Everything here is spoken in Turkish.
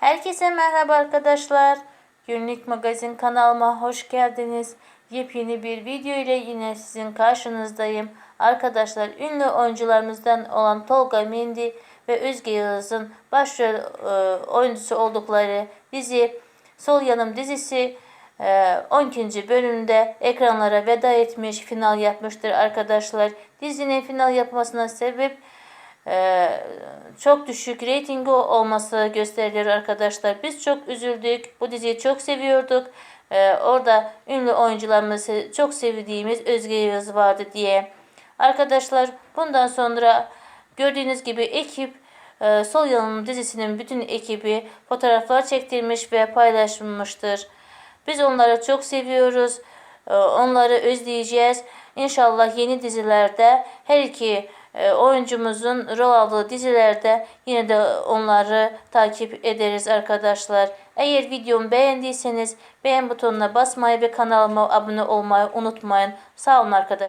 Herkese merhaba arkadaşlar. Günlük magazin kanalıma hoş geldiniz. Yepyeni bir video ile yine sizin karşınızdayım. Arkadaşlar ünlü oyuncularımızdan olan Tolga Mendi ve Özge Yağız'ın başrol e, oyuncusu oldukları dizi Sol Yanım dizisi e, 12. bölümde ekranlara veda etmiş, final yapmıştır arkadaşlar. Dizinin final yapmasına sebep ee, çok düşük reytingi olması gösterilir arkadaşlar. Biz çok üzüldük. Bu diziyi çok seviyorduk. Ee, orada ünlü oyuncularımızı çok sevdiğimiz Özge Yağız vardı diye. Arkadaşlar bundan sonra gördüğünüz gibi ekip e, Sol Yanım dizisinin bütün ekibi fotoğraflar çektirmiş ve paylaşmıştır. Biz onları çok seviyoruz. Ee, Onları özleyeceğiz. İnşallah yeni dizilerde her iki e, oyuncumuzun rol aldığı dizilerde yine de onları takip ederiz arkadaşlar. Eğer videomu beğendiyseniz beğen butonuna basmayı ve kanalıma abone olmayı unutmayın. Sağ olun arkadaşlar.